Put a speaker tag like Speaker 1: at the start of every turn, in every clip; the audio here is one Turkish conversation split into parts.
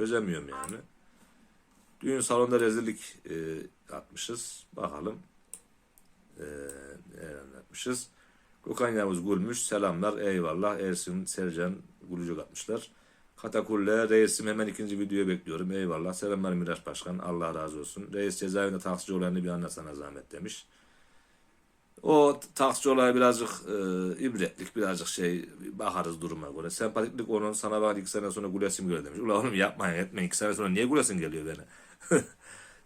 Speaker 1: Çözemiyorum yani. Düğün salonunda rezillik e, atmışız. Bakalım. E, atmışız. Gökhan Yavuz gülmüş. Selamlar. Eyvallah. Ersin, Sercan gülücük atmışlar. Katakulle reisim hemen ikinci videoyu bekliyorum. Eyvallah. Selamlar Miraç Başkan. Allah razı olsun. Reis cezaevinde taksici olayını bir anlatsana zahmet demiş. O taksici olayı birazcık e, ibretlik, birazcık şey bakarız duruma göre. Sempatiklik onun sana bak iki sene sonra gülesim geliyor demiş. Ulan oğlum yapmayın etmeyin iki sene sonra niye gülesin geliyor bana?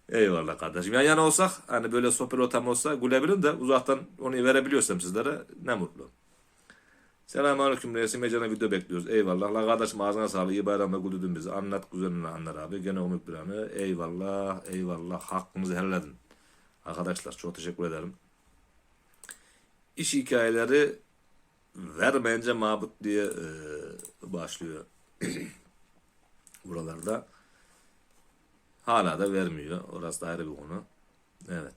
Speaker 1: Eyvallah kardeşim. Yan yana olsak hani böyle sohbet ortam olsa gülebilirim de uzaktan onu verebiliyorsam sizlere ne mutlu. Selamünaleyküm reisim Mecana video bekliyoruz. Eyvallah. La kardeşim ağzına sağlık. İyi bayramda güldürdün bizi. Anlat güzelini anlar abi. Gene umut bir anı. Eyvallah. Eyvallah. Hakkımızı helal edin. Arkadaşlar çok teşekkür ederim. İş hikayeleri vermeyince mabut diye e, başlıyor buralarda. Hala da vermiyor. Orası da ayrı bir konu. Evet.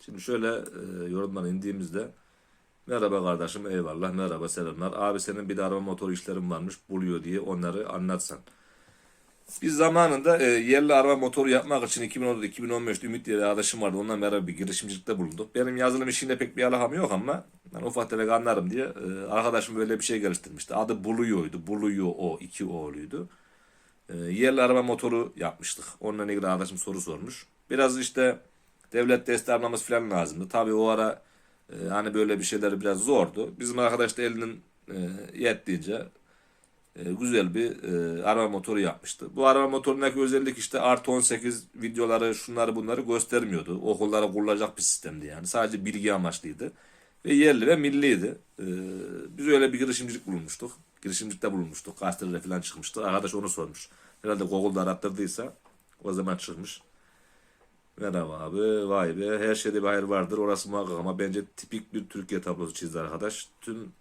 Speaker 1: Şimdi şöyle e, yorumdan indiğimizde Merhaba kardeşim eyvallah merhaba selamlar. Abi senin bir de araba motor işlerin varmış buluyor diye onları anlatsan. Biz zamanında e, yerli araba motoru yapmak için 2014-2015'te Ümit diye bir arkadaşım vardı. Ondan beraber bir girişimcilikte bulunduk. Benim yazılım işinde pek bir alakam yok ama ben ufak tefek anlarım diye e, arkadaşım böyle bir şey geliştirmişti. Adı Buluyor'ydu. Buluyor o. iki O'luydu. E, yerli araba motoru yapmıştık. Onunla ilgili arkadaşım soru sormuş. Biraz işte devlet desteği almamız falan lazımdı. Tabii o ara e, hani böyle bir şeyler biraz zordu. Bizim arkadaş da elinin e, yettiğince e, güzel bir e, araba motoru yapmıştı. Bu araba motorundaki özellik işte artı 18 videoları şunları bunları göstermiyordu. Okullara kurulacak bir sistemdi yani. Sadece bilgi amaçlıydı. Ve yerli ve milliydi. E, biz öyle bir girişimcilik bulunmuştuk. Girişimcilikte bulunmuştuk. Gazetelere falan çıkmıştı. Arkadaş onu sormuş. Herhalde Google'da arattırdıysa o zaman çıkmış. Merhaba abi. Vay be. Her şeyde bir hayır vardır. Orası muhakkak ama bence tipik bir Türkiye tablosu çizdi arkadaş. Tüm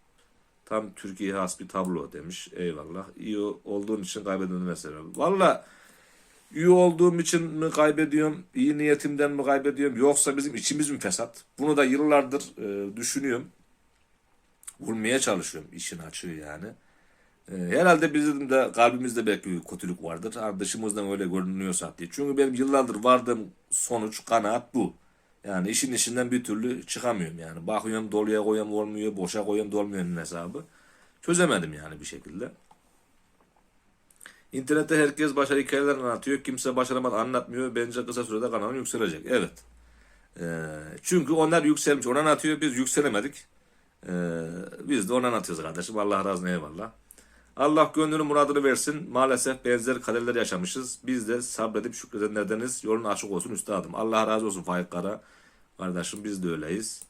Speaker 1: tam Türkiye'ye has bir tablo demiş. Eyvallah. İyi olduğun için kaybedildi mesela. Valla iyi olduğum için mi kaybediyorum? iyi niyetimden mi kaybediyorum? Yoksa bizim içimiz mi fesat? Bunu da yıllardır e, düşünüyorum. Bulmaya çalışıyorum işin açığı yani. E, herhalde bizim de kalbimizde belki bir kötülük vardır. Dışımızdan öyle görünüyorsa diye. Çünkü benim yıllardır vardığım sonuç, kanaat bu. Yani işin içinden bir türlü çıkamıyorum yani. Bakıyorum doluya koyuyorum olmuyor, boşa koyuyorum dolmuyor hesabı. Çözemedim yani bir şekilde. İnternette herkes başarı hikayeler anlatıyor. Kimse başaramadı anlatmıyor. Bence kısa sürede kanalın yükselecek. Evet. Ee, çünkü onlar yükselmiş. Ona anlatıyor. Biz yükselemedik. Ee, biz de ona anlatıyoruz kardeşim. Allah razı olsun eyvallah. Allah gönlünün muradını versin. Maalesef benzer kaderler yaşamışız. Biz de sabredip şükredenlerdeniz. Yolun açık olsun üstadım. Allah razı olsun Faik Kara. Kardeşim biz de öyleyiz.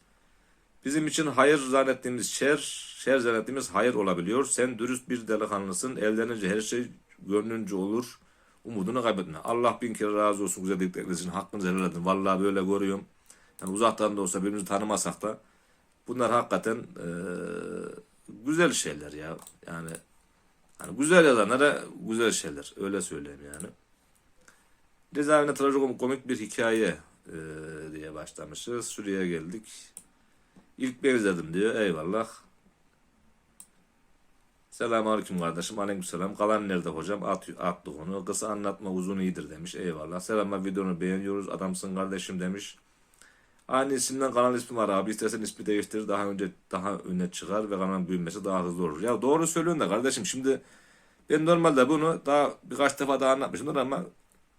Speaker 1: Bizim için hayır zannettiğimiz şer, şer zannettiğimiz hayır olabiliyor. Sen dürüst bir delikanlısın. Evlenince her şey gönlünce olur. Umudunu kaybetme. Allah bin kere razı olsun güzel dedikleriniz için. Hakkınızı helal edin. Vallahi böyle görüyorum. Yani uzaktan da olsa birbirimizi tanımasak da bunlar hakikaten eee, güzel şeyler ya. Yani Hani güzel yazanlara güzel şeyler. Öyle söyleyeyim yani. Cezaevinde trajikomik bir hikaye e, diye başlamışız. Şuraya geldik. İlk ben izledim diyor. Eyvallah. Selamun aleyküm kardeşim. Aleyküm selam. Kalan nerede hocam? At, attık onu. Kısa anlatma uzun iyidir demiş. Eyvallah. Selamlar videonu beğeniyoruz. Adamsın kardeşim demiş. Aynı isimden kanal ismi var abi. İstersen ismi değiştir. Daha önce daha öne çıkar ve kanalın büyümesi daha hızlı olur. Ya doğru söylüyorsun da kardeşim. Şimdi ben normalde bunu daha birkaç defa daha anlatmışımdır ama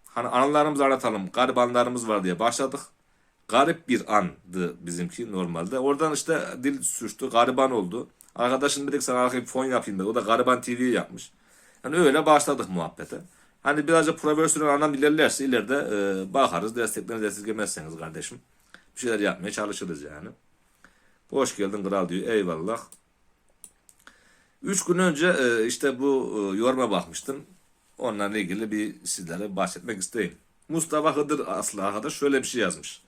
Speaker 1: hani anılarımızı anlatalım. Garip anılarımız var diye başladık. Garip bir andı bizimki normalde. Oradan işte dil suçtu. Gariban oldu. Arkadaşım dedik sana arkaya bir fon yapayım dedi. O da Gariban TV yapmış. Yani öyle başladık muhabbete. Hani birazcık profesyonel anlam ilerlerse ileride e, bakarız. Desteklerinizi esirgemezseniz kardeşim. Bir şeyler yapmaya çalışırız yani. Hoş geldin kral diyor. Eyvallah. Üç gün önce e, işte bu e, yoruma bakmıştım. Onlarla ilgili bir sizlere bahsetmek isteyeyim. Mustafa Hıdır aslı arkadaş şöyle bir şey yazmış.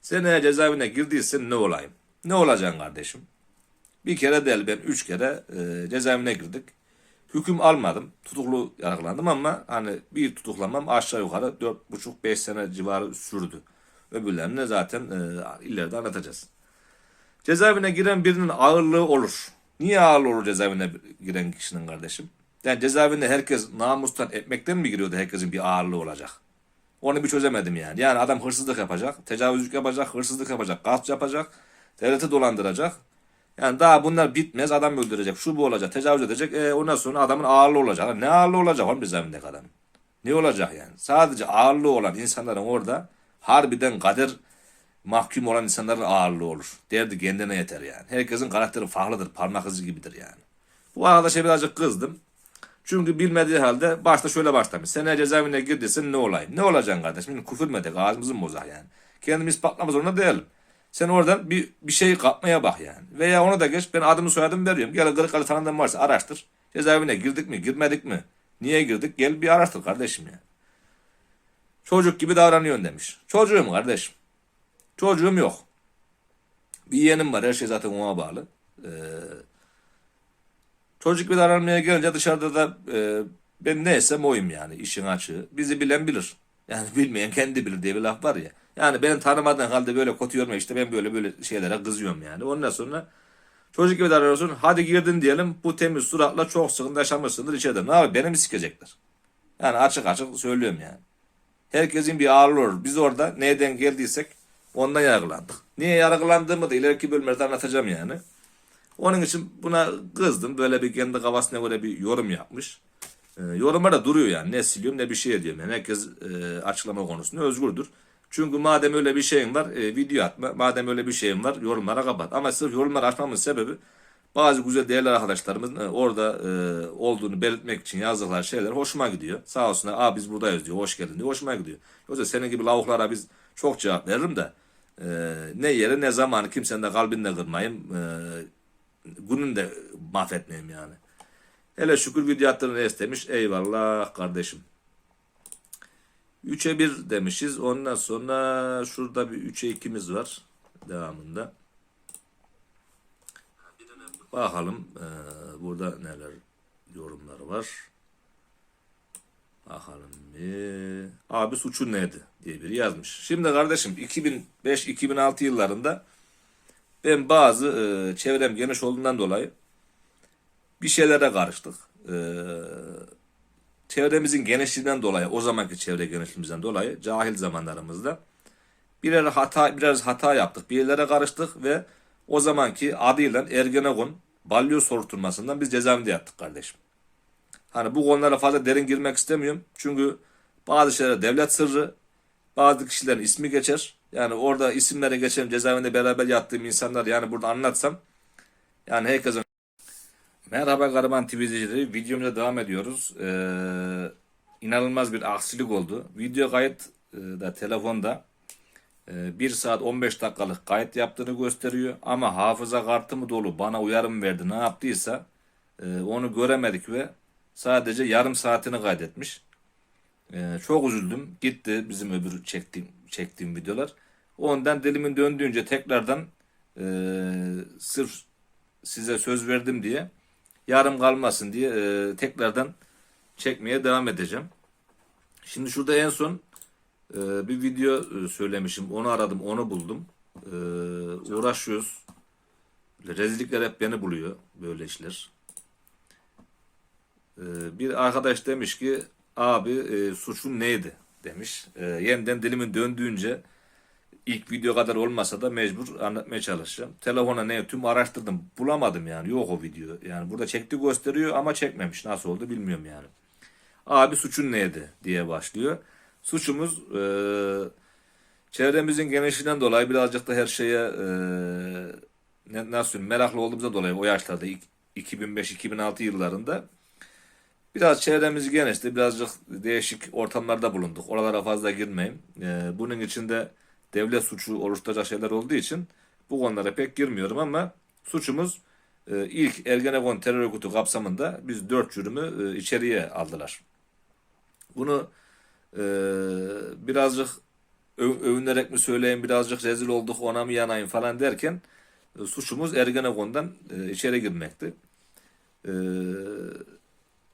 Speaker 1: Sen eğer cezaevine girdiysen ne olayım? Ne olacaksın kardeşim? Bir kere değil ben üç kere e, cezaevine girdik. Hüküm almadım. Tutuklu yargılandım ama hani bir tutuklanmam aşağı yukarı dört buçuk beş sene civarı sürdü. Öbürlerini zaten e, ileride anlatacağız. Cezaevine giren birinin ağırlığı olur. Niye ağır olur cezaevine giren kişinin kardeşim? Yani cezaevinde herkes namustan ekmekten mi giriyordu herkesin bir ağırlığı olacak? Onu bir çözemedim yani. Yani adam hırsızlık yapacak, tecavüzlük yapacak, hırsızlık yapacak, gasp yapacak, devleti dolandıracak. Yani daha bunlar bitmez adam öldürecek, şu bu olacak, tecavüz edecek. E, ondan sonra adamın ağırlığı olacak. Ne ağırlığı olacak oğlum cezaevindeki adam? Ne olacak yani? Sadece ağırlığı olan insanların orada harbiden kader mahkum olan insanların ağırlığı olur. Derdi kendine yeter yani. Herkesin karakteri farklıdır, parmak izi gibidir yani. Bu arkadaşa birazcık kızdım. Çünkü bilmediği halde başta şöyle başlamış. Seneye cezaevine girdiysen ne olayım? Ne olacaksın kardeşim? Şimdi küfür mü edek? Ağzımızı mı bozak yani? Kendimiz patlamak zorunda değilim. Sen oradan bir, bir şey kapmaya bak yani. Veya onu da geç ben adımı soyadımı veriyorum. Gel Kırıkkale tanıdığın varsa araştır. Cezaevine girdik mi girmedik mi? Niye girdik? Gel bir araştır kardeşim ya. Çocuk gibi davranıyorsun demiş. Çocuğum kardeşim. Çocuğum yok. Bir yeğenim var. Her şey zaten ona bağlı. Ee, çocuk bir davranmaya gelince dışarıda da e, ben neysem oyum yani işin açığı. Bizi bilen bilir. Yani bilmeyen kendi bilir diye bir laf var ya. Yani benim tanımadığın halde böyle kötü yorma işte ben böyle böyle şeylere kızıyorum yani. Ondan sonra çocuk gibi davranıyorsun. Hadi girdin diyelim bu temiz suratla çok sıkıntı yaşamışsındır içeride. Ne abi beni mi sikecekler? Yani açık açık söylüyorum yani. Herkesin bir ağırlığı olur. Biz orada neyden geldiysek ondan yargılandık. Niye yargılandığımı da ileriki bölümlerde anlatacağım yani. Onun için buna kızdım. Böyle bir kendi kafasına göre bir yorum yapmış. E, yoruma da duruyor yani. Ne siliyorum ne bir şey ediyorum. Yani herkes e, açıklama konusunda özgürdür. Çünkü madem öyle bir şeyin var e, video atma. Madem öyle bir şeyin var yorumlara kapat. Ama sırf yorumları açmamın sebebi bazı güzel değerli arkadaşlarımızın e, orada e, olduğunu belirtmek için yazdıkları şeyler hoşuma gidiyor. Sağ olsunlar. Aa biz buradayız diyor. Hoş geldin diyor. Hoşuma gidiyor. Yoksa senin gibi lavuklara biz çok cevap veririm de e, ne yeri ne zamanı kimsenin de kalbini de kırmayayım. E, gününü de mahvetmeyeyim yani. Hele şükür video attığını istemiş. Eyvallah kardeşim. 3'e 1 demişiz. Ondan sonra şurada bir 3'e 2'miz var. Devamında. Bakalım eee, burada neler yorumlar var. Bakalım bir. Abi suçun neydi diye biri yazmış. Şimdi kardeşim 2005-2006 yıllarında ben bazı eee, çevrem geniş olduğundan dolayı bir şeylere karıştık. Eee çevremizin genişliğinden dolayı, o zamanki çevre genişliğimizden dolayı cahil zamanlarımızda birer hata biraz hata yaptık. Bir yerlere karıştık ve o zamanki adıyla Ergenekon balyoz soruşturmasından biz cezaevinde yattık kardeşim. Hani bu konulara fazla derin girmek istemiyorum. Çünkü bazı şeyler devlet sırrı, bazı kişilerin ismi geçer. Yani orada isimleri geçerim cezaevinde beraber yattığım insanlar yani burada anlatsam yani herkesin Merhaba Gariban TV izleyicileri. Videomuza devam ediyoruz. Ee, inanılmaz bir aksilik oldu. Video kayıt e, da telefonda 1 saat 15 dakikalık kayıt yaptığını gösteriyor. Ama hafıza kartı mı dolu bana uyarım verdi ne yaptıysa e, onu göremedik ve sadece yarım saatini kaydetmiş. E, çok üzüldüm. Gitti bizim öbür çektiğim, çektiğim videolar. Ondan dilimin döndüğünce tekrardan e, sırf size söz verdim diye yarım kalmasın diye e, tekrardan çekmeye devam edeceğim. Şimdi şurada en son e, bir video e, söylemişim. Onu aradım, onu buldum. E, uğraşıyoruz. Rezillikler hep beni buluyor böyle işler. E, bir arkadaş demiş ki abi e, suçun neydi demiş. E, yeniden dilimin döndüğünce ilk video kadar olmasa da mecbur anlatmaya çalışacağım. Telefona ne tüm araştırdım. Bulamadım yani. Yok o video. Yani burada çekti gösteriyor ama çekmemiş. Nasıl oldu bilmiyorum yani. Abi suçun neydi diye başlıyor. Suçumuz e, çevremizin genişliğinden dolayı birazcık da her şeye e, nasıl meraklı olduğumuzdan dolayı o yaşlarda 2005-2006 yıllarında Biraz çevremiz genişti. Birazcık değişik ortamlarda bulunduk. Oralara fazla girmeyeyim. E, bunun içinde devlet suçu oluşturacak şeyler olduğu için bu konulara pek girmiyorum ama suçumuz e, ilk Ergenekon terör örgütü kapsamında biz dört jürümü e, içeriye aldılar. Bunu e, birazcık öv- övünerek mi söyleyeyim birazcık rezil olduk ona mı yanayım falan derken e, suçumuz Ergenekon'dan e, içeri girmekti. E,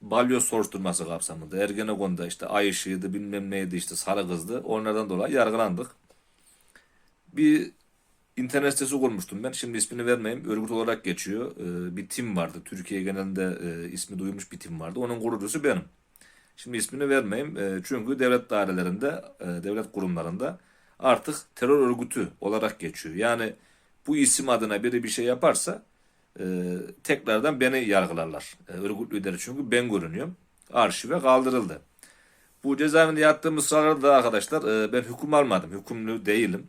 Speaker 1: balyoz soruşturması kapsamında Ergenekon'da işte ay ışığıydı bilmem neydi işte sarı kızdı onlardan dolayı yargılandık bir internet sitesi kurmuştum ben. Şimdi ismini vermeyeyim. Örgüt olarak geçiyor. Ee, bir tim vardı. Türkiye genelinde e, ismi duyulmuş bir tim vardı. Onun kurucusu benim. Şimdi ismini vermeyeyim. E, çünkü devlet dairelerinde, e, devlet kurumlarında artık terör örgütü olarak geçiyor. Yani bu isim adına biri bir şey yaparsa e, tekrardan beni yargılarlar. E, örgüt lideri çünkü ben görünüyorum. Arşive kaldırıldı. Bu cezaevinde yattığımız sırada da arkadaşlar ben hüküm almadım. Hükümlü değilim.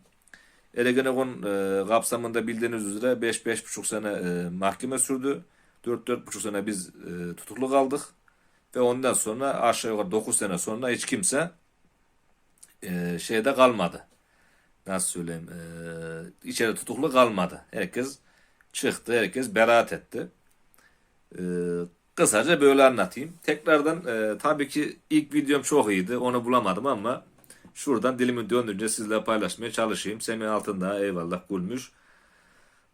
Speaker 1: Ergenekon e, kapsamında bildiğiniz üzere 5-5,5 sene mahkeme sürdü. 4-4,5 sene biz tutuklu kaldık. Ve ondan sonra aşağı yukarı 9 sene sonra hiç kimse e, şeyde kalmadı. Nasıl söyleyeyim? E, içeri tutuklu kalmadı. Herkes çıktı. Herkes beraat etti. E, kısaca böyle anlatayım. Tekrardan e, tabii ki ilk videom çok iyiydi. Onu bulamadım ama şuradan dilimi döndürünce sizle paylaşmaya çalışayım. Semih Altındağ eyvallah gülmüş.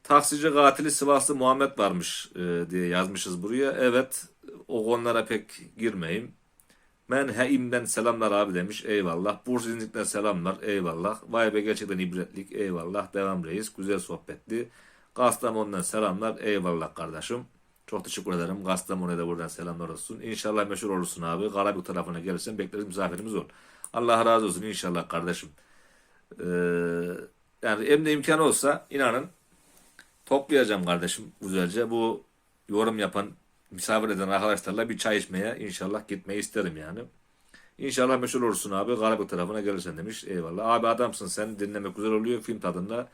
Speaker 1: Taksici katili Sivaslı Muhammed varmış e, diye yazmışız buraya. Evet o konulara pek girmeyeyim. Men Heim'den selamlar abi demiş. Eyvallah. Bursinlik'ten selamlar. Eyvallah. Vay be gerçekten ibretlik. Eyvallah. Devam reis. Güzel sohbetti. Kastamonu'dan selamlar. Eyvallah kardeşim. Çok teşekkür ederim. Kastamonu'ya da buradan selamlar olsun. İnşallah meşhur olursun abi. Karabük tarafına gelirsen bekleriz misafirimiz ol. Allah razı olsun inşallah kardeşim. Ee, yani elimde imkanı olsa inanın toplayacağım kardeşim güzelce. Bu yorum yapan misafir eden arkadaşlarla bir çay içmeye inşallah gitmeyi isterim yani. İnşallah meşhur olursun abi. Karabük tarafına gelirsen demiş. Eyvallah. Abi adamsın sen dinlemek güzel oluyor. Film tadında.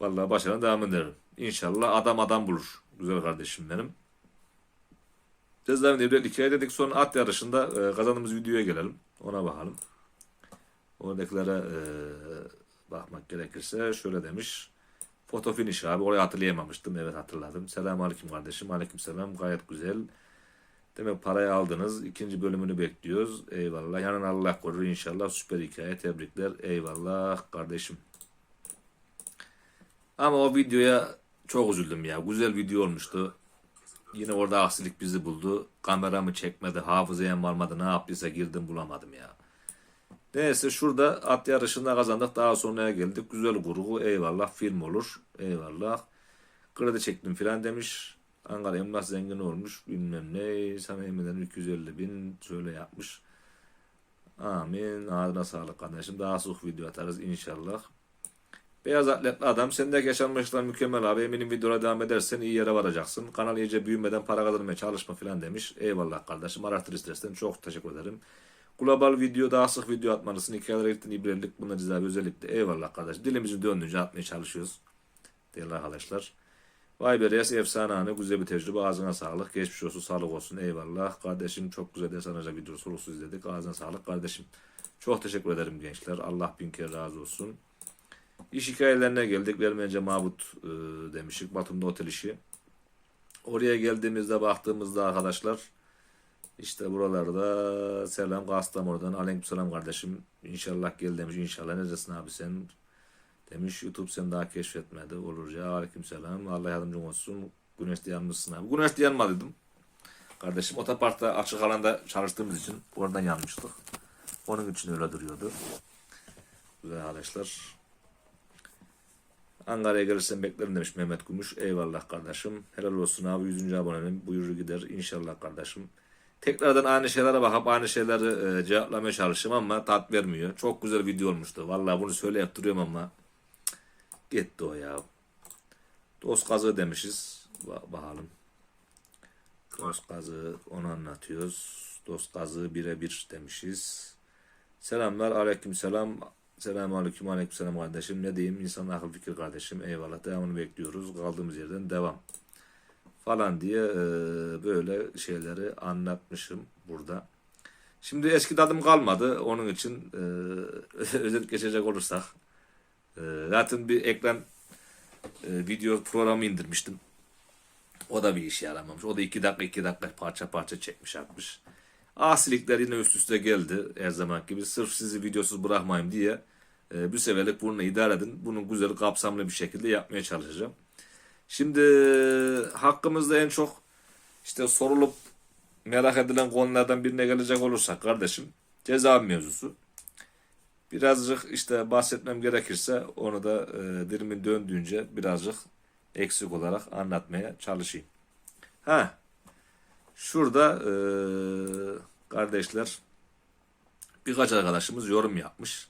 Speaker 1: Vallahi başarına devam ederim. İnşallah adam adam bulur. Güzel kardeşim benim. Cezaevinde bir hikaye dedik. Sonra at yarışında e, kazandığımız videoya gelelim. Ona bakalım. Oradakilere e, bakmak gerekirse şöyle demiş. Foto finish abi. Orayı hatırlayamamıştım. Evet hatırladım. Selamun aleyküm kardeşim. Aleyküm selam. Gayet güzel. Demek parayı aldınız. İkinci bölümünü bekliyoruz. Eyvallah. Yarın Allah korur inşallah. Süper hikaye. Tebrikler. Eyvallah kardeşim. Ama o videoya çok üzüldüm ya. Güzel video olmuştu. Yine orada aksilik bizi buldu. Kameramı çekmedi. Hafızaya varmadı. Ne yaptıysa girdim bulamadım ya. Neyse şurada at yarışında kazandık. Daha sonraya geldik. Güzel kurgu. Eyvallah. Film olur. Eyvallah. Kredi çektim filan demiş. Ankara emlak zengin olmuş. Bilmem ne. Sana emreden 250 bin şöyle yapmış. Amin. Ağzına sağlık kardeşim. Daha sık video atarız inşallah. Beyaz atletli adam. Sendeki yaşanmışlar mükemmel abi. Eminim videoya devam edersen iyi yere varacaksın. Kanal iyice büyümeden para kazanmaya çalışma filan demiş. Eyvallah kardeşim. Araştır istersen. Çok teşekkür ederim. Global video daha sık video atmalısın. Hikayeler gittin ibrelik bunlar ceza özellikle. Eyvallah kardeş. Dilimizi döndüğünce atmaya çalışıyoruz. Değerli arkadaşlar. Vay be reis efsane anı. Güzel bir tecrübe. Ağzına sağlık. Geçmiş olsun. Sağlık olsun. Eyvallah. Kardeşim çok güzel ders anacak video sorusu izledik. Ağzına sağlık kardeşim. Çok teşekkür ederim gençler. Allah bin kere razı olsun. İş hikayelerine geldik. Vermeyince Mahmut e, demiştik. Batum'da otel işi. Oraya geldiğimizde baktığımızda arkadaşlar işte buralarda selam Kastamonu'dan aleyküm selam kardeşim. İnşallah gel demiş. İnşallah neredesin abi sen? Demiş YouTube sen daha keşfetmedi. Olur ya aleyküm selam. Allah yardımcın olsun. Güneşte yanmışsın abi. Güneşte yanmadıydım. Kardeşim otoparkta açık alanda çalıştığımız için oradan yanmıştık. Onun için öyle duruyordu. Güzel arkadaşlar. Ankara'ya gelirsen beklerim demiş Mehmet Gümüş. Eyvallah kardeşim. Helal olsun abi 100. abonenim. Buyurur gider. İnşallah kardeşim. Tekrardan aynı şeylere bakıp aynı şeyleri e, cevaplamaya çalışıyorum ama tat vermiyor. Çok güzel video olmuştu. Vallahi bunu söyleyip duruyorum ama gitti o ya. Dost kazığı demişiz. Ba- bakalım. Dost kazığı onu anlatıyoruz. Dost kazığı birebir demişiz. Selamlar aleyküm selam. Selamun aleyküm aleyküm selam kardeşim. Ne diyeyim insan akıl fikir kardeşim. Eyvallah devamını bekliyoruz. Kaldığımız yerden devam. Falan diye e, böyle şeyleri anlatmışım burada. Şimdi eski tadım kalmadı. Onun için e, özet geçecek olursak. E, zaten bir ekran e, video programı indirmiştim. O da bir işe yaramamış. O da iki dakika iki dakika parça parça çekmiş atmış. Asilikler yine üst üste geldi her zaman gibi. Sırf sizi videosuz bırakmayayım diye e, bir seferlik bunu idare edin. Bunu güzel kapsamlı bir şekilde yapmaya çalışacağım. Şimdi hakkımızda en çok işte sorulup merak edilen konulardan birine gelecek olursak kardeşim ceza mevzusu. Birazcık işte bahsetmem gerekirse onu da e, dilimin döndüğünce birazcık eksik olarak anlatmaya çalışayım. Ha, şurada e, kardeşler birkaç arkadaşımız yorum yapmış.